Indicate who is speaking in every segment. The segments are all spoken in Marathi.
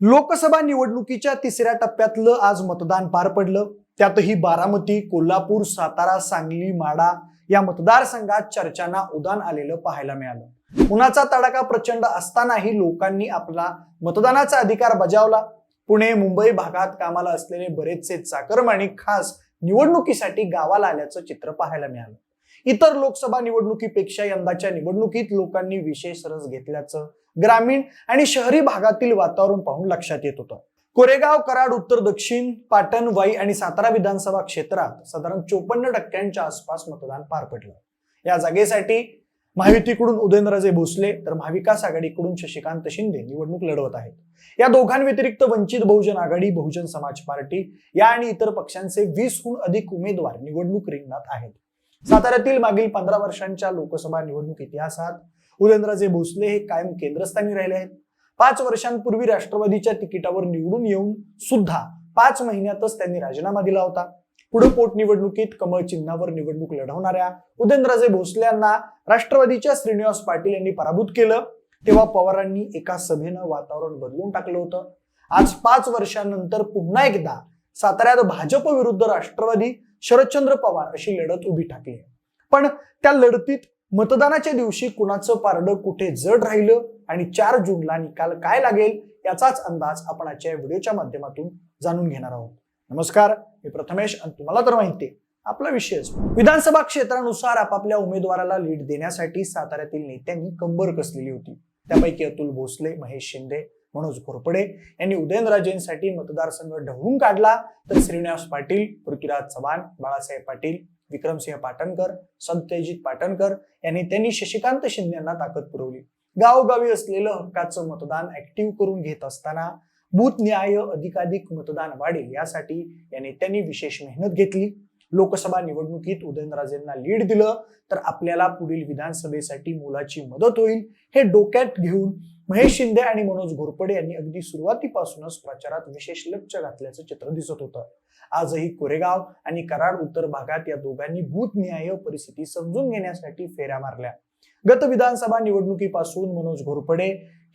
Speaker 1: लोकसभा निवडणुकीच्या तिसऱ्या टप्प्यातलं आज मतदान पार पडलं. त्यातही बारामती कोल्हापूर सातारा सांगली माडा या मतदारसंघात चर्चांना उदान आलेलं पाहायला मिळालं. उन्हाचा तडाखा प्रचंड असतानाही लोकांनी आपला मतदानाचा अधिकार बजावला. पुणे मुंबई भागात कामाला असलेले बरेचसे चाकरमाणी खास निवडणुकीसाठी गावाला आल्याचं चित्र पाहायला मिळालं. इतर लोकसभा निवडणुकीपेक्षा यंदाच्या निवडणुकीत लोकांनी विशेष रस घेतल्याचं ग्रामीण आणि शहरी भागातील वातावरण पाहून लक्षात येत होतं. कोरेगाव कराड उत्तर दक्षिण पाटण वाई आणि सातारा विधानसभा क्षेत्रात साधारण चोपन्न टक्क्यांच्या आसपास मतदान पार पडलं. या जागेसाठी महायुतीकडून उदयनराजे भोसले तर महाविकास आघाडीकडून शशिकांत शिंदे निवडणूक लढवत आहेत. या दोघांव्यतिरिक्त वंचित बहुजन आघाडी बहुजन समाज पार्टी या आणि इतर पक्षांचे वीसहून अधिक उमेदवार निवडणूक रिंगणात आहेत. साताऱ्यातील मागील पंधरा वर्षांच्या लोकसभा निवडणूक इतिहासात उदयनराजे भोसले हे कायम केंद्रस्थानी राहिले आहेत. पाच वर्षांपूर्वी राष्ट्रवादीच्या तिकिटावर निवडून येऊन सुद्धा पाच महिन्यातच त्यांनी राजीनामा दिला होता. पुढे पोटनिवडणुकीत कमळ चिन्हावर निवडणूक लढवणाऱ्या उदयनराजे भोसले यांना राष्ट्रवादीच्या श्रीनिवास पाटील यांनी पराभूत केलं. तेव्हा पवारांनी एका सभेनं वातावरण बदलून टाकलं होतं. आज पाच वर्षांनंतर पुन्हा एकदा साताऱ्यात भाजप विरुद्ध राष्ट्रवादी शरदचंद्र पवार अशी लढत उभी ठाकली आहे. पण त्या लढतीत मतदानाच्या दिवशी कुणाचं पारडं कुठे जड राहिलं आणि चार जूनला निकाल काय लागेल याचाच अंदाज आपण आजच्या व्हिडिओच्या माध्यमातून जाणून घेणार आहोत नमस्कार मी प्रथमेश आणि तुम्हाला तर माहिती आपला विषय विधानसभा क्षेत्रानुसार आपापल्या उमेदवाराला लीड देण्यासाठी साताऱ्यातील नेत्यांनी कंबर कसलेली होती त्यापैकी अतुल भोसले महेश शिंदे मनोज घोरपडे यांनी उदयनराजेंसाठी मतदारसंघ ढवळून काढला. तर श्रीनिवास पाटील पृथ्वीराज चव्हाण बाळासाहेब पाटील विक्रमसिंह पाटणकर सत्यजित पाटणकर यांनी त्यांनी शशिकांत शिंदे यांना ताकद पुरवली. गावोगावी असलेलं हक्काचं मतदान ऍक्टिव्ह करून घेत असताना बूथ न्याय अधिकाधिक मतदान वाढेल यासाठी यांनी त्यांनी विशेष मेहनत घेतली. लोकसभा निवडणुकीत उदयनराजेंना लीड दिलं तर आपल्याला पुढील विधानसभेसाठी मुलाची मदत होईल हे डोक्यात घेऊन महेश शिंदे आणि मनोज घोरपडे यांनी अगदी सुरुवातीपासूनच प्रचारात विशेष लक्ष घातल्याचं चित्र दिसत होतं. आजही कोरेगाव आणि कराड उत्तर भागात या दोघांनी भूतनिहाय न्याय परिस्थिती समजून घेण्यासाठी फेऱ्या मारल्या. गत विधानसभा निवडणुकीपासून मनोज घोरपडे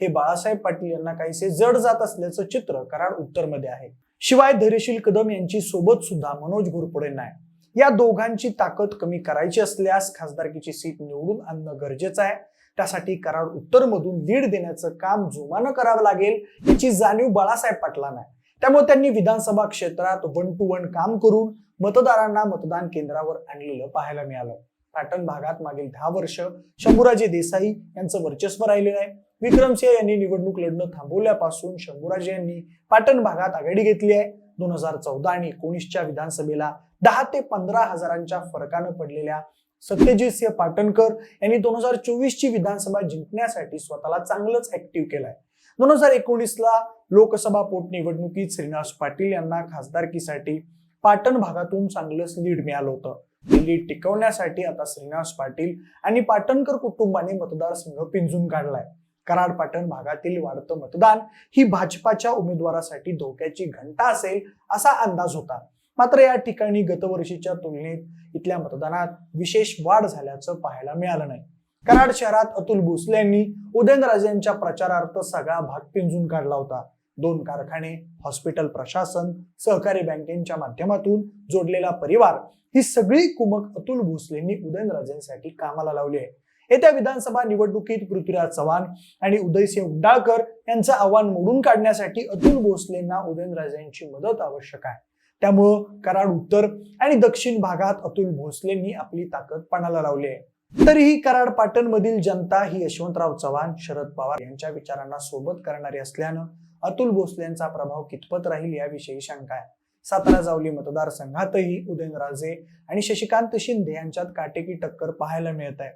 Speaker 1: हे बाळासाहेब पाटील यांना काहीसे जड जात असल्याचं चित्र कराड उत्तरमध्ये आहे. शिवाय धैर्यशील कदम यांची सोबत सुद्धा मनोज घोरपडेंना आहे या दोघांची ताकद कमी करायची असल्यास खासदारकीची सीट निवडून आणणं गरजेचं आहे. त्यासाठी कराड उत्तर मधून लीड देण्याचं काम जोमानं करावं लागेल याची जाणीव बाळासाहेब पाटलांना आहे. त्यामुळे त्यांनी विधानसभा क्षेत्रात वन टू वन काम करून मतदारांना मतदान केंद्रावर आणलेलं पाहायला मिळालं. पाटण भागात मागील दहा वर्ष शंभूराजे देसाई यांचं वर्चस्व राहिलेलं आहे. विक्रमसिंह यांनी निवडणूक लढणं थांबवल्यापासून शंभूराजे यांनी पाटण भागात आघाडी घेतली आहे. दोन हजार चौदा आणि एकोणीसच्या विधानसभेला दहा ते पंधरा हजारांच्या फरकानं पडलेल्या सत्यजित सिंह पाटणकर यांनी दोन हजार चोवीस ची विधानसभा जिंकण्यासाठी स्वतःला चांगलंच ऍक्टिव्ह केलाय. दोन हजार एकोणीसला लोकसभा पोटनिवडणुकीत श्रीनिवास पाटील यांना खासदारकीसाठी पाटण भागातून चांगलंच लीड मिळालं होतं. ही लीड टिकवण्यासाठी आता श्रीनिवास पाटील आणि पाटणकर कुटुंबाने मतदारसंघ पिंजून काढलाय. कराड पाटण भागातील वाढतं मतदान ही भाजपाच्या उमेदवारासाठी धोक्याची घंटा असेल असा अंदाज होता. मात्र या ठिकाणी गतवर्षीच्या तुलनेत इथल्या मतदानात विशेष वाढ झाल्याचं पाहायला मिळालं नाही. कराड शहरात अतुल भोसले यांनी उदयनराजे यांच्या प्रचारार्थ सगळा भाग पिंजून काढला होता. दोन कारखाने हॉस्पिटल प्रशासन सहकारी बँकेच्या माध्यमातून जोडलेला परिवार ही सगळी कुमक अतुल भोसलेंनी उदयनराजेंसाठी कामाला लावली आहे. येत्या विधानसभा निवडणुकीत पृथ्वीराज चव्हाण आणि उदयसिंह उंडाळकर यांचं आव्हान मोडून काढण्यासाठी अतुल भोसलेंना उदयनराजेंची मदत आवश्यक आहे. त्यामुळं कराड उत्तर आणि दक्षिण भागात अतुल भोसलेंनी आपली ताकद पणाला लावली आहे. तरीही कराड पाटण मधील जनता ही यशवंतराव चव्हाण शरद पवार यांच्या विचारांना सोबत करणारी असल्यानं अतुल भोसलेंचा प्रभाव कितपत राहील याविषयी शंका आहे. सातारा जावली मतदारसंघातही उदयनराजे आणि शशिकांत शिंदे यांच्यात काटेकी टक्कर पाहायला मिळत आहे.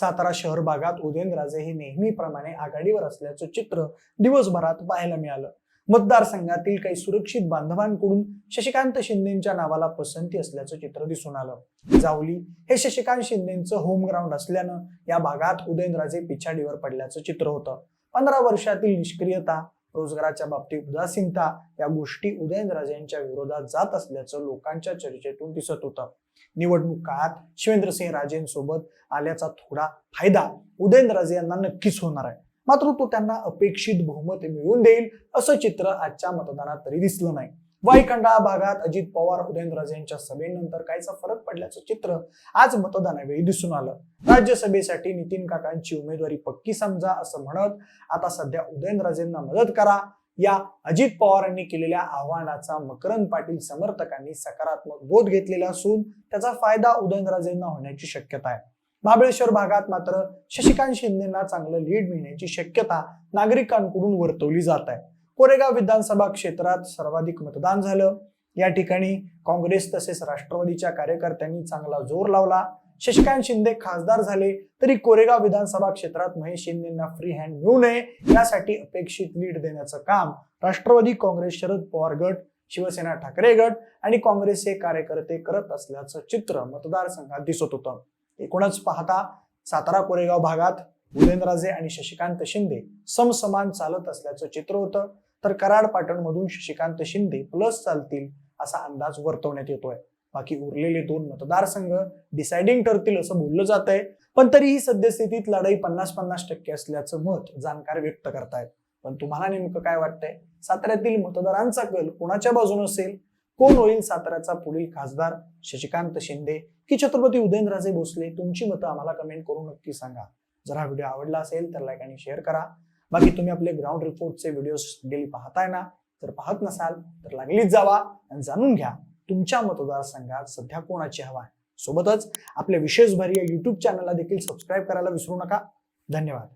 Speaker 1: सातारा शहर भागात उदयनराजे हे नेहमीप्रमाणे आघाडीवर असल्याचं चित्र दिवसभरात पाहायला मिळालं. मतदारसंघातील काही सुरक्षित बांधवांकडून शशिकांत शिंदेच्या नावाला पसंती असल्याचं चित्र दिसून आलं. जावली हे शशिकांत शिंदेचं होम ग्राउंड असल्यानं या भागात उदयनराजे पिछाडीवर पडल्याचं चित्र होतं. पंधरा वर्षातील निष्क्रियता रोजगाराच्या बाबतीत उदासीनता या गोष्टी उदयनराजेंच्या विरोधात जात असल्याचं लोकांच्या चर्चेतून दिसत होतं. निवडणूक काळात शिवेंद्रसिंह राजेंसोबत आल्याचा थोडा फायदा उदयनराजे यांना नक्कीच होणार आहे. मात्र तो त्यांना अपेक्षित बहुमत मिळवून देईल असं चित्र आजच्या मतदानात तरी दिसलं नाही. वाईखंडा भागात अजित पवार उदयनराजे यांच्या सभेनंतर काहीसा फरक पडल्याचं चित्र आज मतदानावेळी दिसून आलं. राज्यसभेसाठी नितीन काकांची उमेदवारी पक्की समजा असं म्हणत आता सध्या उदयनराजेंना मदत करा. या अजित पवारांनी केलेल्या आव्हानाचा मकरंद पाटील समर्थकांनी सकारात्मक बोध घेतलेला असून त्याचा फायदा उदयनराजेंना होण्याची शक्यता आहे. महाबळेश्वर भागात मात्र शशिकांत शिंदेना चांगलं लीड मिळण्याची शक्यता नागरिकांकडून वर्तवली जात आहे. कोरेगाव विधानसभा क्षेत्रात सर्वाधिक मतदान झालं. या ठिकाणी काँग्रेस तसेच राष्ट्रवादीच्या कार्यकर्त्यांनी चांगला जोर लावला. शशिकांत शिंदे खासदार झाले तरी कोरेगाव विधानसभा क्षेत्रात महेश शिंदेना फ्री हँड मिळू नये यासाठी अपेक्षित लीड देण्याचं काम राष्ट्रवादी काँग्रेस शरद पवार गट शिवसेना ठाकरे गट आणि काँग्रेसचे कार्यकर्ते करत असल्याचं चित्र मतदारसंघात दिसत होतं. एकूणच पाहता सातारा कोरेगाव भागात उदयनराजे आणि शशिकांत शिंदे समसमान चालत असल्याचं चित्र होतं. तर कराड पाटणमधून शशिकांत शिंदे प्लस चालतील असा अंदाज वर्तवण्यात येतोय. बाकी उरलेले दोन मतदारसंघ डिसाइडिंग ठरतील असं बोललं जात आहे पण तरीही सद्यस्थितीत लढाई पन्नास पन्नास टक्के असल्याचं मत जाणकार व्यक्त करतायत. पण तुम्हाला नेमकं काय वाटतंय? साताऱ्यातील मतदारांचा कल कोणाच्या बाजून असेल? कोण होईल साताऱ्याचा पुढील खासदार? शशिकांत शिंदे की छत्रपती उदयनराजे भोसले? तुमची मतं आम्हाला कमेंट करून नक्की सांगा. जर हा व्हिडिओ आवडला असेल तर लाईक आणि शेअर करा. बाकी तुम्ही आपले ग्राउंड रिपोर्टचे व्हिडिओ डेली पाहताय ना जर पाहत नसाल तर लागलीच जावा आणि जाणून घ्या तुमच्या मतदारसंघात सध्या कोणाची हवा आहे. सोबतच आपल्या विशेष भरी या युट्यूब चॅनलला देखील सबस्क्राईब करायला विसरू नका. धन्यवाद.